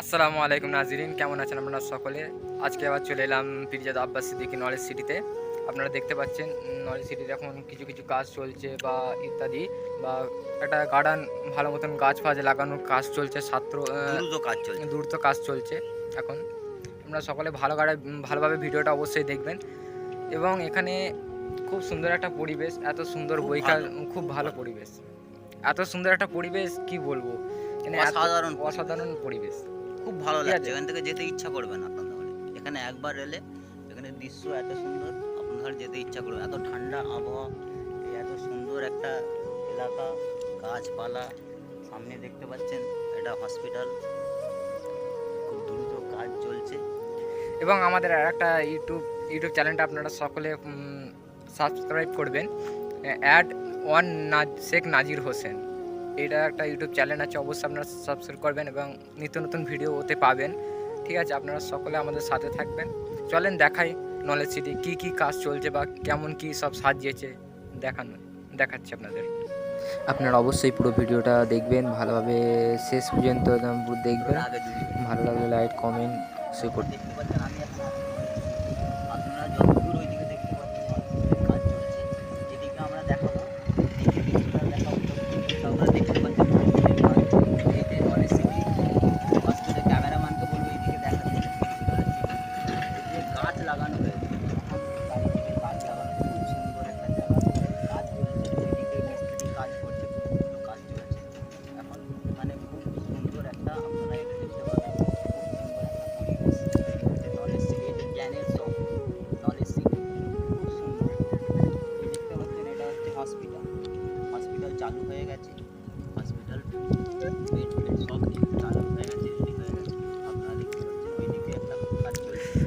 আসসালামু আলাইকুম নাজিরিন কেমন আছেন আপনারা সকলে? আজকে আবার চলে এলাম পিরজাদ আব্বাস সিদ্দিকি নলেজ সিটিতে। আপনারা দেখতে পাচ্ছেন নলেজ সিটিতে এখন কিছু কিছু কাজ চলছে বা ইত্যাদি বা একটা গার্ডেন ভালো মতন গাছ ফাছ লাগানোর কাজ চলছে ছাত্র দ্রুত কাজ চলছে। দ্রুত কাজ চলছে এখন। আপনারা সকলে ভালো গাড়ে ভালোভাবে ভিডিওটা অবশ্যই দেখবেন। এবং এখানে খুব সুন্দর একটা পরিবেশ এত সুন্দর খুব বইকাল খুব ভালো পরিবেশ। এত সুন্দর একটা পরিবেশ কি বলব? মানে এত অসাধারণ অসাধারণ পরিবেশ। খুব ভালো লাগছে এখান থেকে যেতে ইচ্ছা করবে না আপনাদের বলে এখানে একবার এলে এখানে দৃশ্য এত সুন্দর আপনার যেতে ইচ্ছা করবে এত ঠান্ডা আবহাওয়া এত সুন্দর একটা এলাকা গাছপালা সামনে দেখতে পাচ্ছেন এটা হসপিটাল খুব দ্রুত কাজ চলছে। এবং আমাদের আর একটা ইউটিউব ইউটিউব চ্যানেলটা আপনারা সকলে সাবস্ক্রাইব করবেন। অ্যাড ওয়ান নাজ শেখ নাজির হোসেন। এটা একটা ইউটিউব চ্যানেল আছে অবশ্যই আপনারা সাবস্ক্রাইব করবেন এবং নিত্য নতুন ভিডিও ওতে পাবেন। ঠিক আছে আপনারা সকলে আমাদের সাথে থাকবেন। চলেন দেখাই নলেজ সিটি কী কী কাজ চলছে বা কেমন কী সব সাজিয়েছে দেখানো দেখাচ্ছি আপনাদের। আপনারা অবশ্যই পুরো ভিডিওটা দেখবেন ভালোভাবে শেষ পর্যন্ত একদম পুরো দেখবেন। ভালো লাগলে লাইক কমেন্ট সে করতে দেখতে পাচ্ছেন আমি এখন আপনারা যতদূর ওইদিকে দেখতে পাচ্ছেন কাজ চলছে। যেদিকে আমরা দেখাবো চালু হয়ে গেছে। হসপিটাল বেড ফেড সব কিছু হয়ে গেছে রেডি হয়ে গেছে। কাজ চলছে।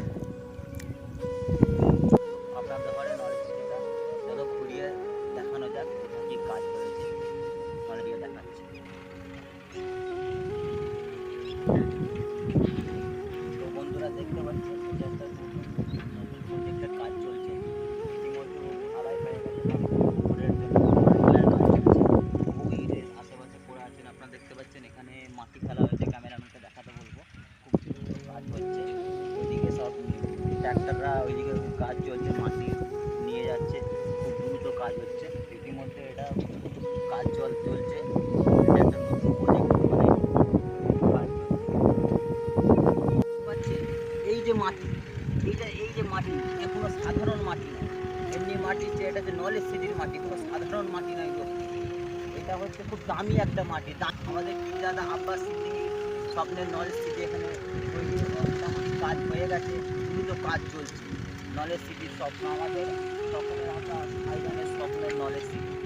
আপনার ব্যাপারে নলেজ সিটিটা চলো দেখানো যাক কোথায় কাজ হয়েছে নলেজকে দেখাচ্ছে। মাটি ফেলা হয়েছে, ক্যামেরাম্যানকে দেখাতে বলব। খুব দ্রুত কাজ হচ্ছে। ওইদিকে সব ট্র্যাক্টররা ওইদিকে কাজ চলছে মাটি নিয়ে যাচ্ছে। খুব দ্রুত কাজ হচ্ছে। ইতিমধ্যে এটা কাজ চল চলছে। এটা মানে এই যে মাটি, এইটা, এই যে মাটি, এ কোনো সাধারণ মাটি নয়। এমনি মাটি যে এটা যে নলেজ সিটির মাটি, কোনো সাধারণ মাটি নয় এটা হচ্ছে খুব দামি একটা মাটি। আমাদের দাদা আব্বাস সিদ্দিকি স্বপ্নের নলেজ সিটি এখানে মোটামুটি কাজ হয়ে গেছে দ্রুত কাজ চলছে। নলেজ সিটির স্বপ্ন, আমাদের স্বপ্নের আমরা স্বপ্নের নলেজ সিটি।